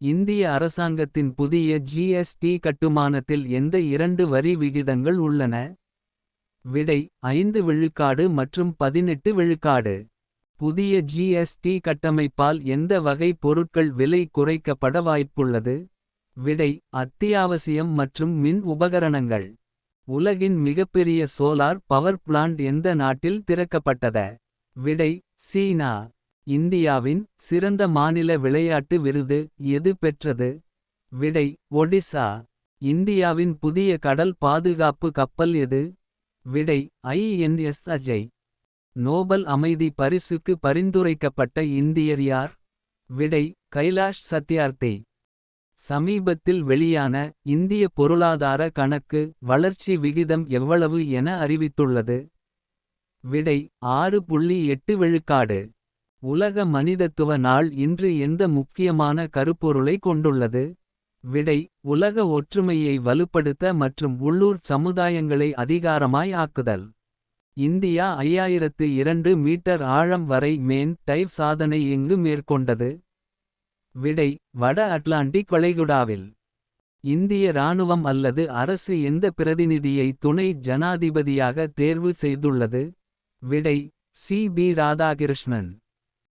இந்திய அரசாங்கத்தின் புதிய ஜிஎஸ்டி கட்டுமானத்தில் எந்த இரண்டு வரி விகிதங்கள் உள்ளன. விடை ஐந்து விழுக்காடு மற்றும் பதினெட்டு விழுக்காடு. புதிய ஜிஎஸ்டி கட்டமைப்பால் எந்த வகை பொருட்கள் விலை குறைக்கப்பட வாய்ப்புள்ளது. விடை அத்தியாவசியம் மற்றும் மின் உபகரணங்கள். உலகின் மிகப்பெரிய சோலார் பவர் பிளான்ட் எந்த நாட்டில் திறக்கப்பட்டத. விடை சீனா இந்தியாவின் சிறந்த மாநில விளையாட்டு விருது எது பெற்றது. விடை ஒடிசா இந்தியாவின் புதிய கடல் பாதுகாப்பு கப்பல் எது. விடை ஐஎன்எஸ் அஜய் நோபல் அமைதி பரிசுக்கு பரிந்துரைக்கப்பட்ட இந்தியர் யார். விடை கைலாஷ் சத்யார்த்தி சமீபத்தில் வெளியான இந்திய பொருளாதார கணக்கு வளர்ச்சி விகிதம் எவ்வளவு என அறிவித்துள்ளது. விடை ஆறு புள்ளி எட்டு விழுக்காடு. உலக மனிதத்துவ நாள் இன்று எந்த முக்கியமான கருப்பொருளை கொண்டுள்ளது. விடை உலக ஒற்றுமையை வலுப்படுத்த மற்றும் உள்ளூர் சமுதாயங்களை அதிகாரமாய் ஆக்குதல். இந்தியா ஐயாயிரத்து இரண்டு மீட்டர் ஆழம் வரை மேன் டைவ் சாதனை இங்கு மேற்கொண்டது. விடை வட அட்லாண்டிக் வளைகுடாவில். இந்திய இராணுவம் அல்லது அரசு எந்த பிரதிநிதியை துணை ஜனாதிபதியாக தேர்வு செய்துள்ளது. விடை சி பி ராதாகிருஷ்ணன்.